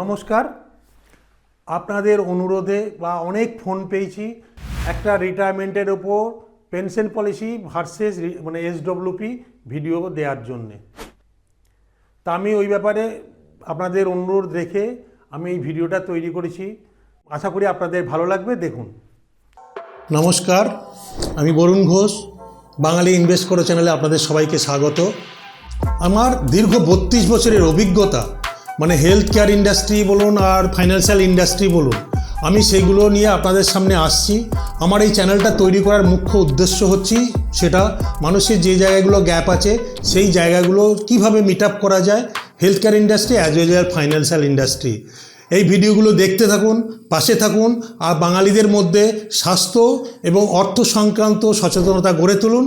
নমস্কার। আপনাদের অনুরোধে বা অনেক ফোন পেয়েছি। একটা রিটায়ারমেন্টের ওপর পেনশন পলিসি ভার্সেস মানে এসডব্লিউপি ভিডিও দেওয়ার জন্যে। তা আমি ওই ব্যাপারে আপনাদের অনুরোধ রেখে আমি এই ভিডিওটা তৈরি করেছি। আশা করি আপনাদের ভালো লাগবে, দেখুন। নমস্কার, আমি বরুণ ঘোষ, বাঙালি ইনভেস্ট করো চ্যানেলে আপনাদের সবাইকে স্বাগত। আমার দীর্ঘ বত্রিশ বছরের অভিজ্ঞতা মানে হেলথ কেয়ার ইন্ডাস্ট্রি বলুন আর ফাইন্যান্সিয়াল ইন্ডাস্ট্রি বলুন, আমি সেগুলো নিয়ে আপনাদের সামনে আসছি। আমার এই চ্যানেলটা তৈরি করার মুখ্য উদ্দেশ্য হচ্ছে সেটা মানুষের যে জায়গাগুলো গ্যাপ আছে, সেই জায়গাগুলো কীভাবে মিট আপ করা যায় health care industry as well as financial industry এই ভিডিওগুলো দেখতে থাকুন, পাশে থাকুন, আর বাঙালিদের মধ্যে স্বাস্থ্য এবং অর্থ সংক্রান্ত সচেতনতা গড়ে তুলুন।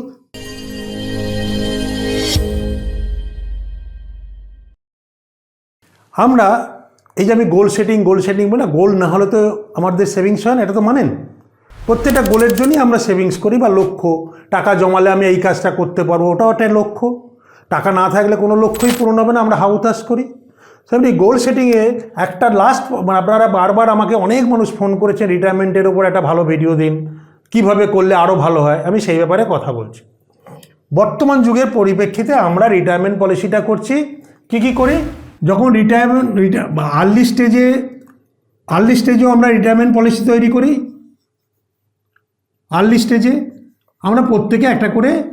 আমরা, এই যে আমি গোল সেটিং গোল সেটিং বলি গোল না হলে তো আমাদের সেভিংস হয় না, এটা তো মানেন। প্রত্যেকটা গোলের জন্যই আমরা সেভিংস করি বা লক্ষ্য। টাকা জমালে আমি এই কাজটা করতে পারব, ওটাও একটা লক্ষ্য। টাকা না থাকলে কোনো লক্ষ্যই পূরণ হবে না, আমরা হাউতাস করি। সেমনি গোল সেটিংয়ে একটা লাস্ট মানে আপনারা বারবার আমাকে অনেক মানুষ ফোন করেছেন রিটায়ারমেন্টের ওপর একটা ভালো ভিডিও দিন, কীভাবে করলে আরও ভালো হয়, আমি সেই ব্যাপারে কথা বলছি। বর্তমান যুগের পরিপ্রেক্ষিতে আমরা রিটায়ারমেন্ট পলিসিটা করছি, কি কি করি? যখন রিটায়ারমেন্ট আর্লি স্টেজে আর্লি স্টেজেও আমরা রিটায়ারমেন্ট পলিসি তৈরি করি। আর্লি স্টেজে আমরা প্রত্যেকে একটা করে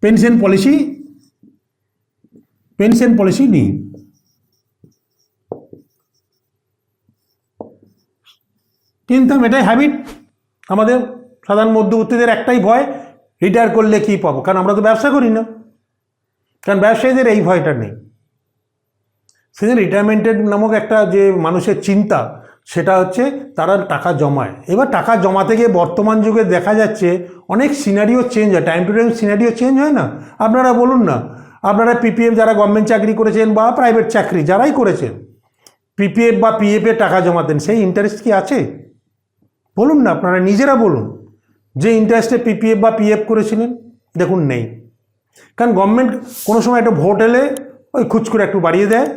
পেনশন পলিসি পেনশন পলিসি নিই। কিনতাম এটাই হ্যাবিট আমাদের সাধারণ মধ্যবর্তীদের একটাই ভয় রিটায়ার করলে কী পাবো? কারণ আমরা তো ব্যবসা করি না। কারণ ব্যবসায়ীদের এই ভয়টা নেই। সেদিন রিটায়ারমেন্টের নামক একটা যে মানুষের চিন্তা, সেটা হচ্ছে তারা টাকা জমায়। এবার টাকা জমাতে গিয়ে বর্তমান যুগে দেখা যাচ্ছে অনেক সিনারিও চেঞ্জ হয়। Time to time scenario change হয় না? আপনারা বলুন না। আপনারা পিপিএফ যারা গভর্নমেন্ট চাকরি করেছেন বা প্রাইভেট চাকরি যারাই করেছেন পিপিএফ বা পিএফে টাকা জমাতেন, সেই ইন্টারেস্ট কি আছে? বলুন না, আপনারা নিজেরা বলুন। যে ইন্টারেস্টে পিপিএফ বা পিএফ করেছিলেন, দেখুন নেই। কারণ গভর্নমেন্ট কোনো সময় একটা ভোট এলে ওই খুচ করে একটু বাড়িয়ে দেয়।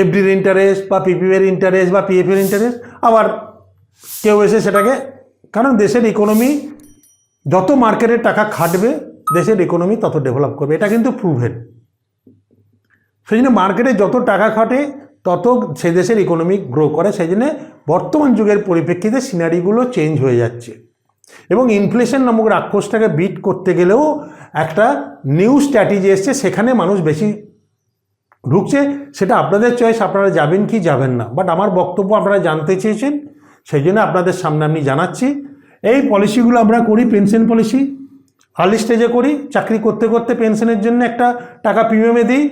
এফডির ইন্টারেস্ট বা পিপিএর ইন্টারেস্ট বা পিএফের ইন্টারেস্ট আবার কেউ এসে সেটাকে, কারণ দেশের ইকোনমি যত মার্কেটের টাকা খাটবে, দেশের ইকোনমি তত ডেভেলপ করবে। এটা কিন্তু প্রুভেন সেই জন্য মার্কেটে যত টাকা খাটে, তত সে দেশের ইকোনমি গ্রো করে। সেই জন্য বর্তমান যুগের পরিপ্রেক্ষিতে সিনারিগুলো চেঞ্জ হয়ে যাচ্ছে। এবং ইনফ্লেশন নামক রাক্ষসটাকে বিট করতে গেলেও একটা নিউ স্ট্র্যাটেজি এসছে। সেখানে মানুষ বেশি ঢুকছে, সেটা আপনাদের চয়েস আপনারা যাবেন কি যাবেন না। বাট আমার বক্তব্য আপনারা জানতে চেয়েছেন, সেই জন্য আপনাদের সামনে আমি জানাচ্ছি। এই পলিসিগুলো আমরা করি পেনশন পলিসি আর্লি স্টেজে করি, চাকরি করতে করতে পেনশনের জন্য একটা টাকা প্রিমিয়ামে দিই।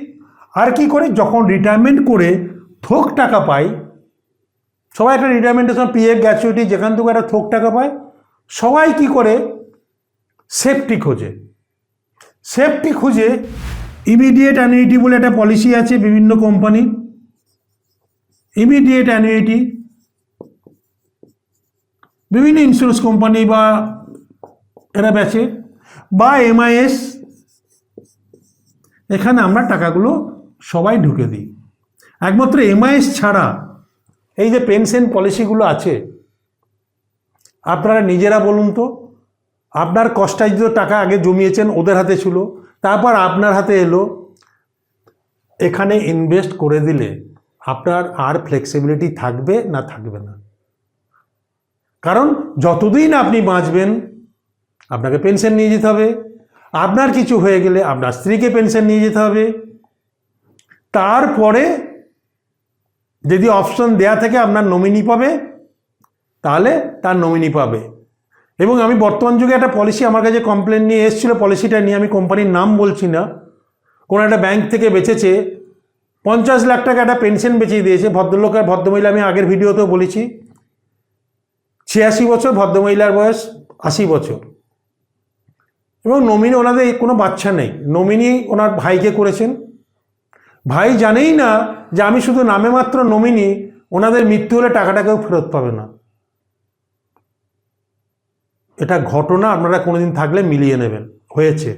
আর কি করে, যখন রিটায়ারমেন্ট করে থোক টাকা পাই, সবাই একটা রিটায়ারমেন্টের সময় পিএফ গ্র্যাচুইটি যেখান থেকে একটা থোক টাকা পায়, সবাই কি করে? সেফটি খোঁজে। সেফটি খুঁজে ইমিডিয়েট অ্যানুইটি বলে একটা পলিসি আছে বিভিন্ন কোম্পানি ইমিডিয়েট অ্যানুইটি বিভিন্ন ইন্স্যুরেন্স কোম্পানি বা এরা বেচে। বা এমআইএস এখানে আমরা টাকাগুলো সবাই ঢুকে দিই। একমাত্র এমআইএস ছাড়া এই যে পেনশন পলিসিগুলো আছে, আপনারা নিজেরা বলুন তো, আপনার কষ্টার্জিত টাকা আগে জমিয়েছেন, ওদের হাতে ছিল। তারপর আপনার হাতে এলো, এখানে ইনভেস্ট করে দিলে আপনার আর ফ্লেক্সিবিলিটি থাকবে না থাকবে না। কারণ যতদিন আপনি বাঁচবেন, আপনাকে পেনশন নিয়ে যেতে হবে। আপনার কিছু হয়ে গেলে আপনার স্ত্রীকে পেনশন নিয়ে যেতে হবে। তারপরে যদি অপশন দেয়া থেকে আপনার নমিনি পাবে, তাহলে তার নমিনি পাবে। এবং আমি বর্তমান যুগে একটা পলিসি আমার কাছে কমপ্লেন নিয়ে এসেছিল পলিসিটা নিয়ে আমি কোম্পানির নাম বলছি না। কোনো একটা ব্যাংক থেকে বেঁচেছে, পঞ্চাশ লাখ টাকা একটা পেনশন বেঁচে দিয়েছে। ভদ্রলোক আর ভদ্রমহিলা, আমি আগের ভিডিওতেও বলেছি, ছিয়াশি বছর ভদ্রমহিলার বয়স আশি বছর। এবং নমিনি ওনাদের কোনো বাচ্চা নেই। নমিনি ওনার ভাইকে করেছেন। ভাই জানেই না যে আমি শুধু নামে মাত্র নমিনি ওনাদের মৃত্যু হলে টাকাটা কেউ ফেরত পাবে না। এটা ঘটনা আপনারা কোনোদিন থাকলে মিলিয়ে নেবেন, হয়েছে।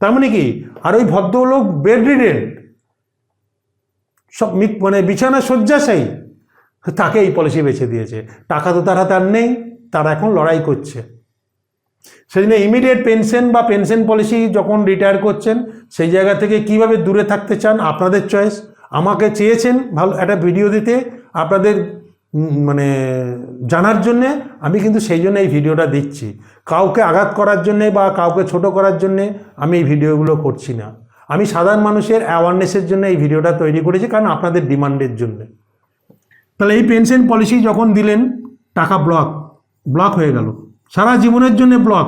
তার মানে কি? আর ওই ভদ্রলোক বেড রিডেন সব মানে বিছানা শয্যাশায়ী। তাকে এই পলিসি বেছে দিয়েছে। টাকা তো তার হাতে আর নেই, তারা এখন লড়াই করছে। জন্য ইমিডিয়েট পেনশন বা পেনশন পলিসি যখন রিটায়ার করছেন, সেই জায়গা থেকে কীভাবে দূরে থাকতে চান? আপনাদের চয়েস আমাকে চেয়েছেন, ভালো, একটা ভিডিও দিতে। আপনাদের মানে জানার জন্যে আমি কিন্তু সেই জন্য এই ভিডিওটা দিচ্ছি। কাউকে আঘাত করার জন্যে বা কাউকে ছোট করার জন্যে আমি এই ভিডিওগুলো করছি না। আমি সাধারণ মানুষের অ্যাওয়ারনেসের জন্য এই ভিডিওটা তৈরি করেছি কারণ আপনাদের ডিমান্ডের জন্যে। তাহলে এই পেনশন পলিসি যখন দিলেন, টাকা ব্লক ব্লক হয়ে গেল। সারা জীবনের জন্য ব্লক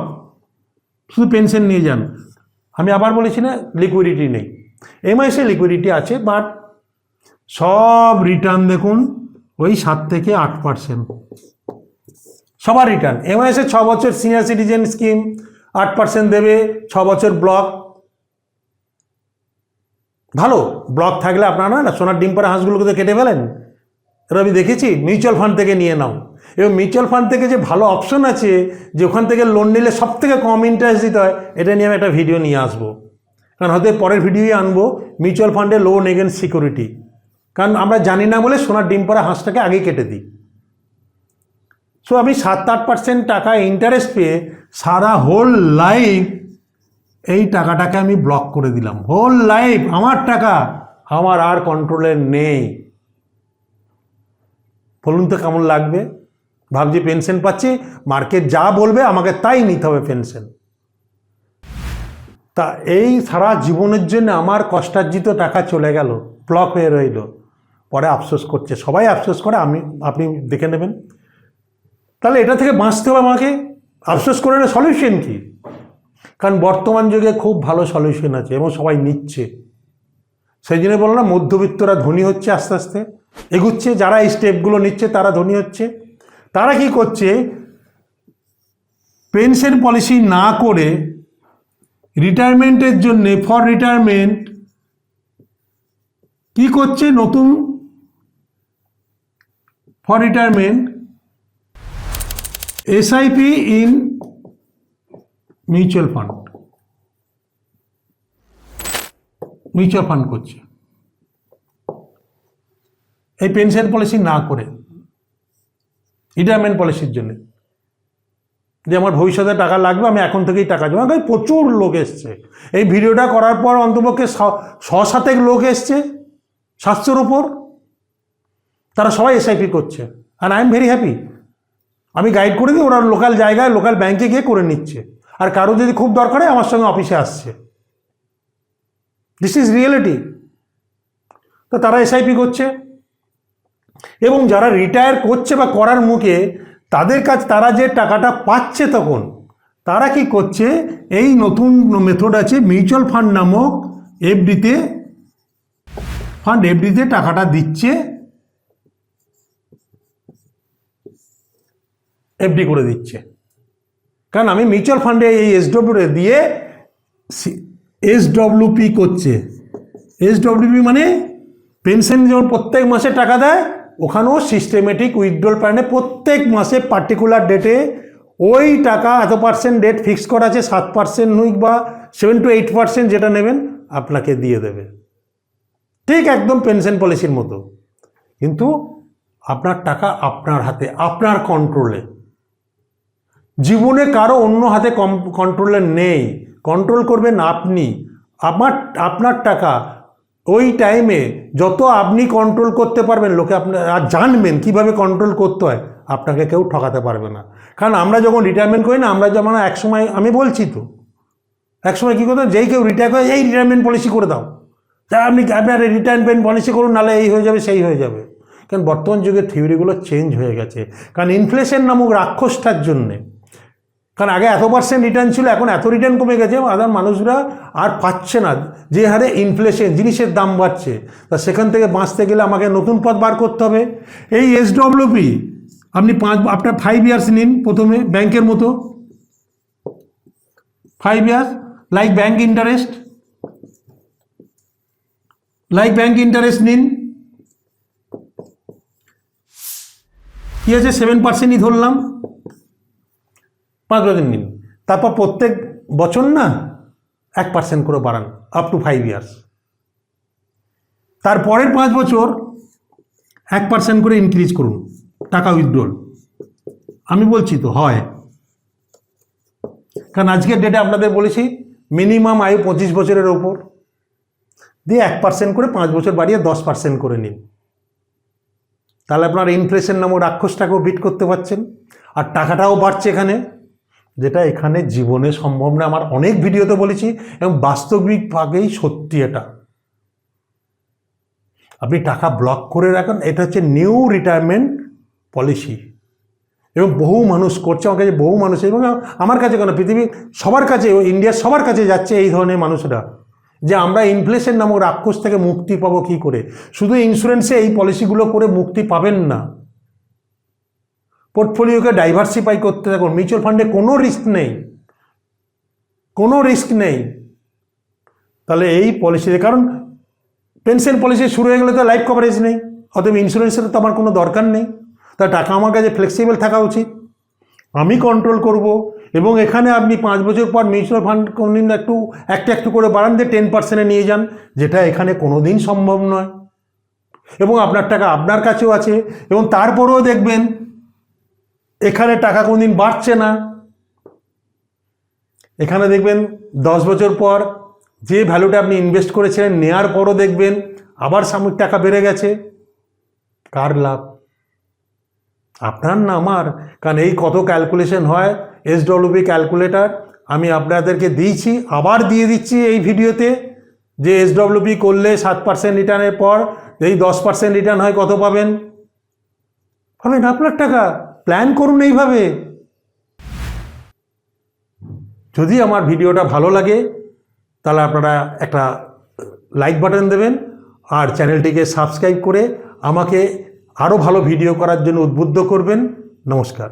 শুধু পেনশন নিয়ে যান। আমি আবার বলেছি না লিকুইডিটি নেই। মাসে লিকুইডিটি আছে বাট সব রিটার্ন দেখুন। ওই সাত থেকে আট পার্সেন্ট সবার রিটার্ন এমআইএসে ছ বছর সিনিয়র সিটিজেন স্কিম আট পার্সেন্ট দেবে, ছ বছর ব্লক ভালো ব্লক থাকলে আপনারা না, সোনার ডিম পাড়া হাঁসগুলোকে তো কেটে ফেলেন। এবার আমি দেখেছি মিউচুয়াল ফান্ড থেকে নিয়ে নাও। এবং মিউচুয়াল ফান্ড থেকে যে ভালো অপশন আছে, যে ওখান থেকে লোন নিলে সব থেকে কম ইন্টারেস্ট দিতে হয়, এটা নিয়ে আমি একটা ভিডিও নিয়ে আসব। কারণ হয়তো পরের ভিডিওই আনব মিউচুয়াল ফান্ডে লোন এগেন্স্ট সিকিউরিটি কারণ আমরা জানি না বলে সোনার ডিম পাড়া হাঁসটাকে আগেই কেটে দিই। সো আমি সাত আট পার্সেন্ট টাকা ইন্টারেস্ট পেয়ে সারা হোল লাইফ এই টাকাটাকে আমি ব্লক করে দিলাম। হোল লাইফ আমার টাকা, আমার আর কন্ট্রোলে নেই। বলুন তো কেমন লাগবে? ভাবছি পেনশন পাচ্ছি মার্কেট যা বলবে আমাকে তাই নিতে হবে পেনশন তা এই সারা জীবনের জন্য আমার কষ্টার্জিত টাকা চলে গেল ব্লক হয়ে রইল। পরে আফসোস করছে। সবাই আফসোস করে, আমি, আপনি দেখে নেবেন। তাহলে এটা থেকে বাঁচতে হবে আমাকে। আফসোস করে সলিউশন কি? কারণ বর্তমান যুগে খুব ভালো সলিউশন আছে এবং সবাই নিচ্ছে। সেই জন্য বলো না, মধ্যবিত্তরা ধনী হচ্ছে আস্তে আস্তে। এগুচ্ছে, যারা এই স্টেপগুলো নিচ্ছে, তারা ধনী হচ্ছে। তারা কি করছে? পেনশন পলিসি না করে রিটায়ারমেন্টের জন্যে ফর রিটায়ারমেন্ট কি করছে? নতুন for retirement SIP in mutual fund mutual fund করছে। এই পেনশন পলিসি না করে রিটায়ারমেন্ট পলিসির জন্য। যে আমার ভবিষ্যতে টাকা লাগবে, আমি এখন থেকেই টাকা জমা করি। প্রচুর লোক এসছে। এই ভিডিওটা করার পর অন্তপক্ষে শ সাতেক লোক এসছে, সাতশোর উপর। তারা সবাই এসআইপি করছে। আর আই এম ভেরি হ্যাপি আমি গাইড করে দিই ওরা লোকাল জায়গায় লোকাল ব্যাংকে গিয়ে করে নিচ্ছে। আর কারও যদি খুব দরকার হয়, আমার সঙ্গে অফিসে আসছে। দিস ইজ রিয়েলিটি তো তারা এসআইপি করছে। এবং যারা রিটায়ার করছে বা করার মুখে, তাদের কাছ, তারা যে টাকাটা পাচ্ছে তখন, তারা কি করছে? এই নতুন মেথড আছে মিউচুয়াল ফান্ড নামক এফডিতে ফান্ড এফডিতে টাকাটা দিচ্ছে। এফডি করে দিচ্ছে। কারণ আমি মিউচুয়াল ফান্ডে এই এসডব্লিউ দিয়ে এসডব্লিউপি করছে। এসডব্লিউপি মানে পেনশন যেমন প্রত্যেক মাসে টাকা দেয়, ওখানেও সিস্টেমেটিক উইথড্রল প্ল্যানে প্রত্যেক মাসে পার্টিকুলার ডেটে ওই টাকা এত পার্সেন্ট ডেট ফিক্স করা আছে, সাত পার্সেন্ট নুইক বা সেভেন টু এইট পার্সেন্ট যেটা নেবেন, আপনাকে দিয়ে দেবে। ঠিক একদম পেনশন পলিসির মতো। কিন্তু আপনার টাকা আপনার হাতে, আপনার কন্ট্রোলে জীবনে কারও অন্য হাতে কম কন্ট্রোলে নেই। কন্ট্রোল করবেন আপনি। আমার, আপনার টাকা, ওই টাইমে যত আপনি কন্ট্রোল করতে পারবেন, লোকে আপনার, আর জানবেন কীভাবে কন্ট্রোল করতে হয়, আপনাকে কেউ ঠকাতে পারবে না। কারণ আমরা যখন রিটায়ারমেন্ট করি না, আমরা যেমন এক সময় আমি বলছি তো এক সময় কী করতাম, যেই কেউ রিটায়ার করে, এই রিটায়ারমেন্ট পলিসি করে দাও। তা আপনি আপনার রিটায়ারমেন্ট পলিসি করুন নাহলে এই হয়ে যাবে, সেই হয়ে যাবে। কারণ বর্তমান যুগে থিওরিগুলো চেঞ্জ হয়ে গেছে। কারণ ইনফ্লেশন নামক রাক্ষসটার জন্যে কারণ আগে এত পার্সেন্ট রিটার্ন ছিল, এখন এত রিটার্ন কমে গেছে আদার মানুষরা আর পাচ্ছে না। যে হারে ইনফ্লেশন জিনিসের দাম বাড়ছে, তা সেখান থেকে বাঁচতে গেলে আমাকে নতুন পথ বার করতে হবে। এই এসডব্লিউপি আপনি পাঁচ, আপনার ফাইভ ইয়ার্স নিন প্রথমে ব্যাংকের মতো। Five years like bank interest like bank interest নিন। কি আছে? সেভেন পার্সেন্টই ধরলাম। পাঁচ বছর নিন তারপর প্রত্যেক বছর না এক পার্সেন্ট করে বাড়ান আপ টু ফাইভ ইয়ার্স তারপরের পাঁচ বছর এক পার্সেন্ট করে ইনক্রিজ করুন, টাকা উইথড্রল আমি বলছি তো, হয়। কারণ আজকের ডেটে আপনাদের বলেছি মিনিমাম আয়ু পঁচিশ বছরের ওপর। দিয়ে এক পার্সেন্ট করে পাঁচ বছর বাড়িয়ে দশ পার্সেন্ট করে নিন। তাহলে আপনার ইনফ্লেশন নামক রাক্ষসটাকেও বিট করতে পারছেন। আর টাকাটাও বাড়ছে এখানে। যেটা এখানে জীবনে সম্ভব না। আমার অনেক ভিডিওতে বলেছি এবং বাস্তবিকভাবেই সত্যি এটা। আপনি টাকা ব্লক করে রাখুন, এটা হচ্ছে নিউ রিটায়ারমেন্ট পলিসি এবং বহু মানুষ করছে, আমার কাছে বহু মানুষ এবং আমার কাছে কেন? পৃথিবী সবার কাছে ইন্ডিয়ার সবার কাছে যাচ্ছে এই ধরনের মানুষরা। যে আমরা ইনফ্লেশন নামক রাক্ষস থেকে মুক্তি পাবো কী করে? শুধু ইন্স্যুরেন্সে এই পলিসিগুলো করে মুক্তি পাবেন না। পোর্টফোলিওকে ডাইভার্সিফাই করতে থাকুন। মিউচুয়াল ফান্ডে কোনো রিস্ক নেই। কোনো রিস্ক নেই। তাহলে এই পলিসিতে কারণ পেনশন পলিসি শুরু হয়ে গেলে তো লাইফ কভারেজ নেই। অতএব ইন্স্যুরেন্সের তো আমার কোনো দরকার নেই। তা টাকা আমার কাছে ফ্লেক্সিবল থাকা উচিত। আমি কন্ট্রোল করব এবং এখানে আপনি পাঁচ বছর পর মিউচুয়াল ফান্ড কোনদিন একটু একটা একটু করে বাড়ান, দিয়ে টেন পার্সেন্টে নিয়ে যান। যেটা এখানে কোনো দিন সম্ভব নয়। এবং আপনার টাকা আপনার কাছেও আছে। এবং তারপরেও দেখবেন এখানে টাকা কোনদিন বাড়ছে না। এখানে দেখবেন দশ বছর পর যে ভ্যালুটা আপনি ইনভেস্ট করেছিলেন, নেয়ার পরও দেখবেন আবার সাময়িক টাকা বেড়ে গেছে। কার লাভ? আপনার না আমার। কারণ এই কত ক্যালকুলেশন হয়? এস ডব্লিউবি ক্যালকুলেটার আমি আপনাদেরকে দিয়েছি, আবার দিয়ে দিচ্ছি এই ভিডিওতে যে এস ডব্লিউবি করলে সাত পার্সেন্ট রিটার্নের পর, এই দশ পার্সেন্ট রিটার্ন হয় কত পাবেন? পাবেন আপনার টাকা। প্ল্যান করুন এইভাবে। যদি আমার ভিডিওটা ভালো লাগে, তাহলে আপনারা একটা লাইক বাটন দেবেন আর চ্যানেলটিকে সাবস্ক্রাইব করে আমাকে আরও ভালো ভিডিও করার জন্য উদ্বুদ্ধ করবেন। নমস্কার।